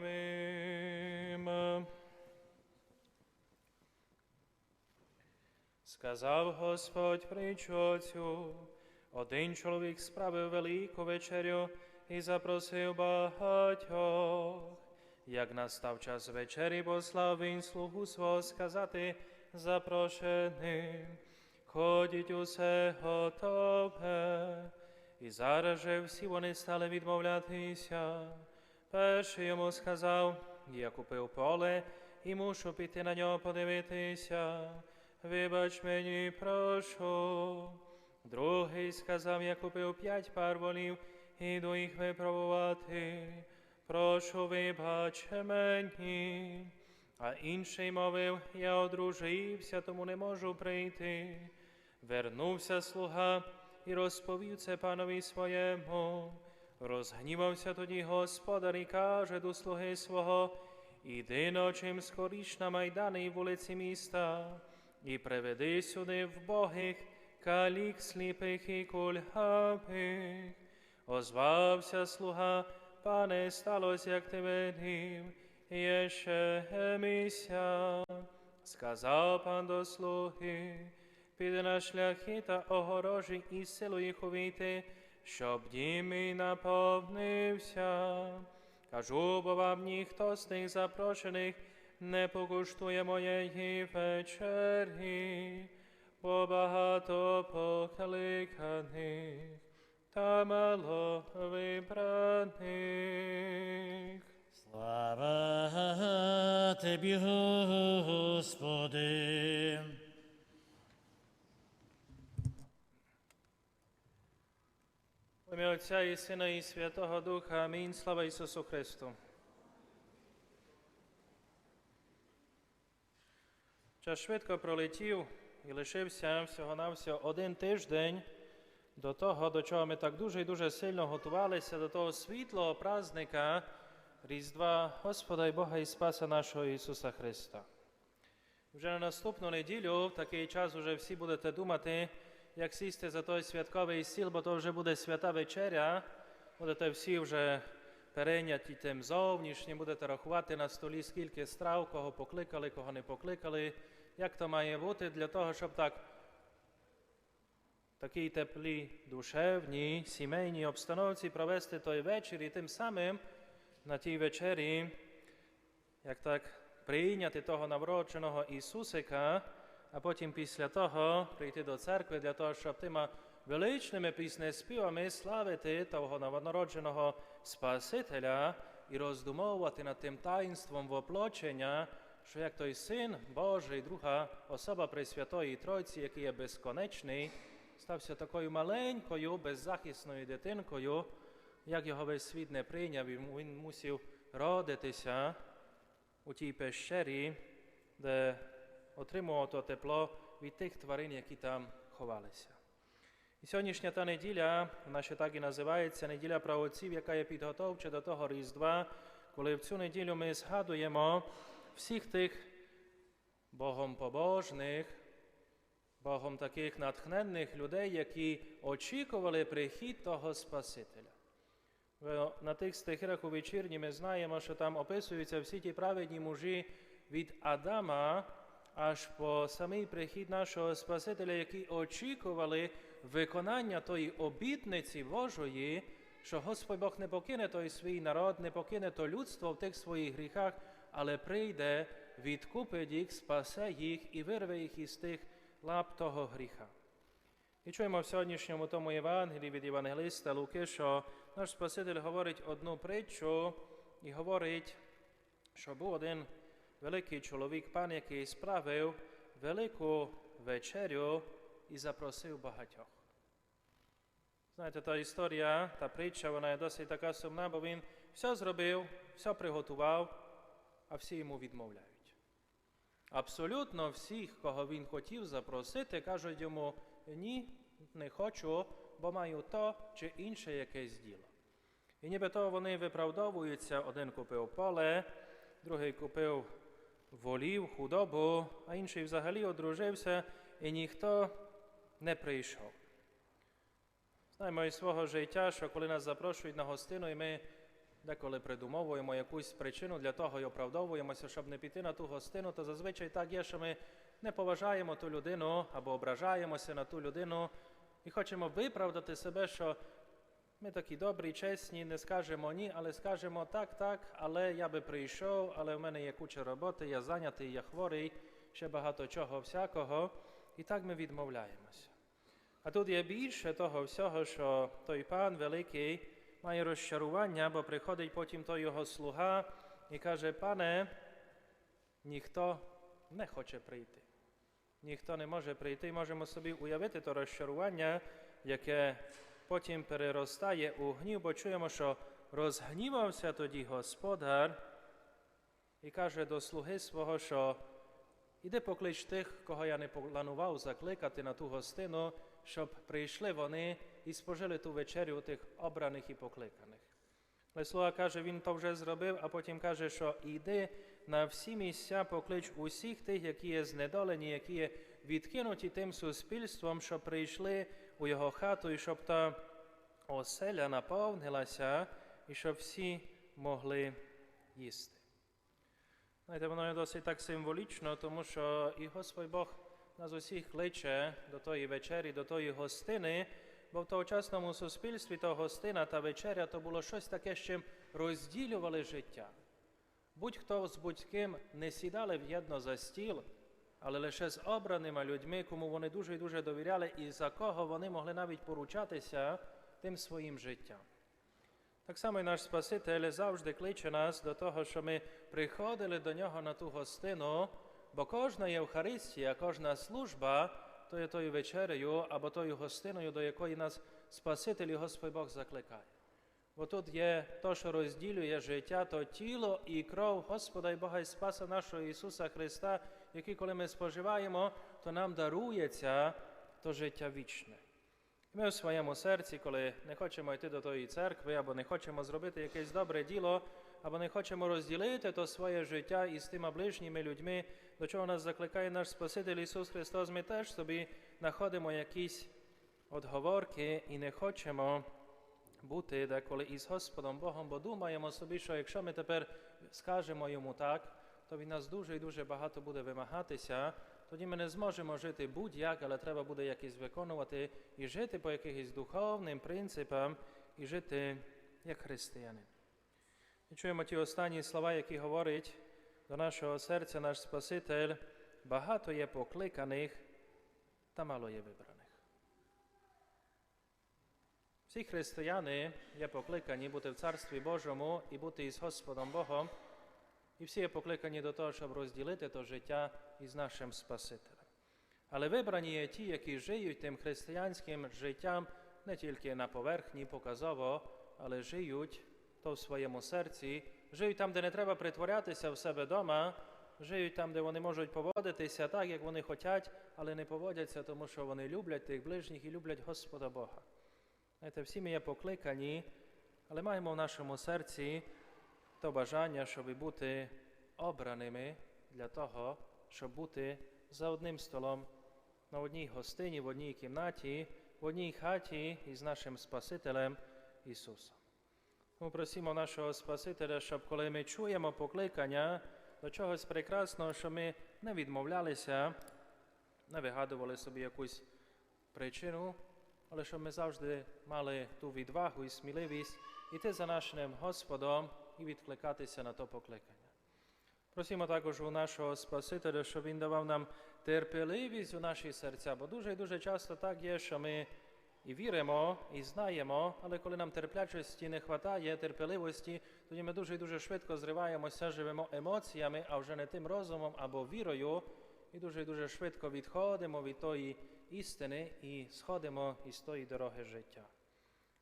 німим. Сказав Господь притчу один чоловік справив велику вечерю і запросив багатьох. Як настав час вечері, послав він слугу свого сказати запрошеним, ходіть усе готове. І зараз же всі вони стали відмовлятися. Перший йому сказав, я купив поле і мушу піти на нього подивитися. Вибач мені, прошу. Другий сказав, я купив п'ять пар волів, іду їх випробувати. Прошу, вибач мені. А інший мовив, я одружився, тому не можу прийти. Вернувся слуга і розповів це панові своєму. Розгнівався тоді господар і каже до слуги свого, іди ночим скоріш на майдани і вулиці міста, і приведи сюди вбогих, калік сліпих і кульгавих. Озвався слуга, пане, сталося, як ти ведів, єще місця. Сказав пан до слуги, піде на шляхи та огорожі і силу їх увійти, щоб дім мій наповнився. Кажу, бо вам ніхто з тих запрошених не покуштує моєї вечері, бо багато покликаних та мало вибраних. Слава Тобі, Господи. Ім'я Отця і Сина і Святого Духа. Амінь. Слава Ісусу Христу. Час швидко пролетів і лишився всього-навсього один тиждень до того, до чого ми так дуже і дуже сильно готувалися, до того світлого праздника Різдва Господа і Бога і Спаса нашого Ісуса Христа. Вже на наступну неділю, в такий час вже всі будете думати, як сісти за той святковий стіл, бо то вже буде свята вечеря. Будете всі вже перейняті тим зовнішнім, будете рахувати на столі, скільки страв, кого покликали, кого не покликали, як то має бути, для того, щоб так такій теплій, душевній, сімейній обстановці провести той вечір і тим самим на тій вечері, як так прийняти того навродженого Ісусика, а потім після того прийти до церкви для того, щоб тими величними піснеспівами славити того новонародженого Спасителя і роздумовувати над тим таїнством воплочення, що як той син Божий, друга особа Пресвятої Тройці, який є безконечний, стався такою маленькою, беззахисною дитинкою, як його весь світ не прийняв, і він мусив родитися у тій пещері, де отримував то тепло від тих тварин, які там ховалися. І сьогоднішня та неділя, вона ще так і називається неділя правоців, яка є підготовча до того Різдва, коли в цю неділю ми згадуємо всіх тих Богом побожних, Богом таких натхненних людей, які очікували прихід того Спасителя. На тих стихах у вечірні ми знаємо, що там описуються всі ті праведні мужі від Адама аж по самий прихід нашого Спасителя, які очікували виконання тої обітниці Божої, що Господь Бог не покине той свій народ, не покине то людство в тих своїх гріхах, але прийде, відкупить їх, спасе їх і вирве їх із тих лап того гріха. І чуємо в сьогоднішньому тому Євангелії від Євангелиста Луки, що наш Спаситель говорить одну притчу і говорить, що був один великий чоловік, пан, який справив велику вечерю і запросив багатьох. Знаєте, та історія, та притча, вона є досить така сумна, бо він все зробив, все приготував, а всі йому відмовляють. Абсолютно всіх, кого він хотів запросити, кажуть йому ні, не хочу, бо маю то чи інше якесь діло. І нібито вони виправдовуються, один купив поле, другий купив волів, худобу, а інший взагалі одружився, і ніхто не прийшов. Знаємо із свого життя, що коли нас запрошують на гостину, і ми деколи придумовуємо якусь причину для того і оправдовуємося, щоб не піти на ту гостину, то зазвичай так є, що ми не поважаємо ту людину або ображаємося на ту людину і хочемо виправдати себе, що ми такі добрі, чесні, не скажемо ні, але скажемо так, так, але я би прийшов, але в мене є куча роботи, я зайнятий, я хворий, ще багато чого всякого. І так ми відмовляємося. А тут є більше того всього, що той пан великий має розчарування, бо приходить потім той його слуга і каже: Пане, ніхто не хоче прийти. Ніхто не може прийти. Можемо собі уявити то розчарування, яке потім переростає у гнів, бо чуємо, що розгнівався тоді господар і каже до слуги свого, що іди поклич тих, кого я не планував закликати на ту гостину, щоб прийшли вони і спожили ту вечерю тих обраних і покликаних. Але слуга каже, він то вже зробив, а потім каже, що іди на всі місця, поклич усіх тих, які є знедолені, які є відкинуті тим суспільством, що прийшли у його хату, і щоб та оселя наповнилася, і щоб всі могли їсти. Знаєте, воно є досить так символічно, тому що і Господь Бог нас усіх кличе до тої вечері, до тої гостини, бо в тогочасному суспільстві та гостина та вечеря то було щось таке, з чим розділювали життя. Будь-хто з будь-ким не сідали в єдно за стіл, але лише з обраними людьми, кому вони дуже і дуже довіряли, і за кого вони могли навіть поручатися тим своїм життям. Так само і наш Спаситель завжди кличе нас до того, що ми приходили до нього на ту гостину, бо кожна Євхаристія, кожна служба то є тою вечерею або тою гостиною, до якої нас Спаситель і Господь Бог закликає. Бо тут є то, що розділює життя, то тіло і кров Господа і Бога і Спаса нашого Ісуса Христа, який, коли ми споживаємо, то нам дарується то життя вічне. Ми у своєму серці, коли не хочемо йти до тої церкви, або не хочемо зробити якесь добре діло, або не хочемо розділити то своє життя із тими ближніми людьми, до чого нас закликає наш Спаситель Ісус Христос, ми теж собі знаходимо якісь отговорки і не хочемо бути деколи із Господом Богом, бо думаємо собі, що якщо ми тепер скажемо йому так, то він нас дуже і дуже багато буде вимагатися. Тоді ми не зможемо жити будь-як, але треба буде якось виконувати і жити по якихось духовним принципам, і жити як християнин. І чуємо ті останні слова, які говорить до нашого серця наш Спаситель, багато є покликаних, та мало є вибраних. Всі християни є покликані бути в Царстві Божому і бути із Господом Богом, і всі є покликані до того, щоб розділити то життя із нашим Спасителем. Але вибрані є ті, які живуть тим християнським життям не тільки на поверхні, показово, але живуть то в своєму серці, живуть там, де не треба притворятися в себе вдома, живуть там, де вони можуть поводитися так, як вони хочуть, але не поводяться, тому що вони люблять тих ближніх і люблять Господа Бога. Знаєте, всі ми є покликані, але маємо в нашому серці то бажання, щоб бути обраними для того, щоб бути за одним столом на одній гостині, в одній кімнаті, в одній хаті із нашим Спасителем Ісусом. Ми просимо нашого Спасителя, щоб коли ми чуємо покликання до чогось прекрасного, щоб ми не відмовлялися, не вигадували собі якусь причину, але щоб ми завжди мали ту відвагу і сміливість іти за нашим Господом і відкликатися на то покликання. Просимо також у нашого Спасителя, щоб Він давав нам терпеливість у наші серця, бо дуже і дуже часто так є, що ми і віримо, і знаємо, але коли нам терплячості не вистачає, терпеливості, тоді ми дуже і дуже швидко зриваємося, живемо емоціями, а вже не тим розумом або вірою, і дуже і дуже швидко відходимо від тої істини і сходимо із тої дороги життя.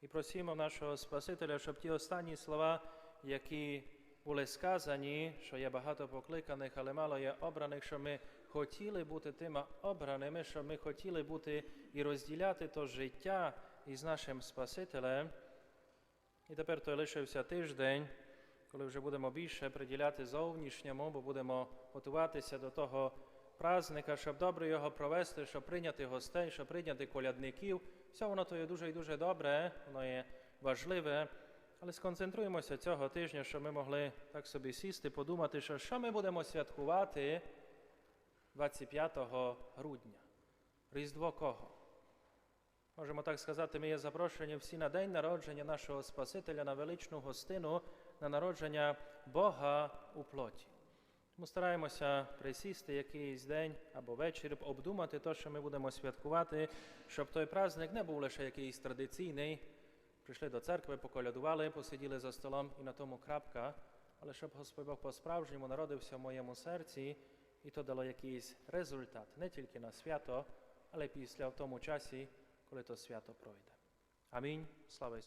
І просимо нашого Спасителя, щоб ті останні слова, які були сказані, що є багато покликаних, але мало є обраних, що ми хотіли бути тими обраними, що ми хотіли бути і розділяти то життя із нашим Спасителем. І тепер то лишився тиждень, коли вже будемо більше приділяти зовнішньому, бо будемо готуватися до того праздника, щоб добре його провести, щоб прийняти гостей, щоб прийняти колядників. Все воно то є дуже і дуже добре, воно є важливе. Але сконцентруємося цього тижня, щоб ми могли так собі сісти, подумати, що, що ми будемо святкувати 25 грудня. Різдво кого? Можемо так сказати, ми є запрошені всі на день народження нашого Спасителя, на величну гостину, на народження Бога у плоті. Тому стараємося присісти якийсь день або вечір, обдумати те, що ми будемо святкувати, щоб той праздник не був лише якийсь традиційний. Прийшли до церкви, поколядували, посиділи за столом і на тому крапка, але щоб Господь Бог по-справжньому народився в моєму серці, і то дало якийсь результат не тільки на свято, але після в тому часі, коли то свято пройде. Амінь. Слава Ісусу.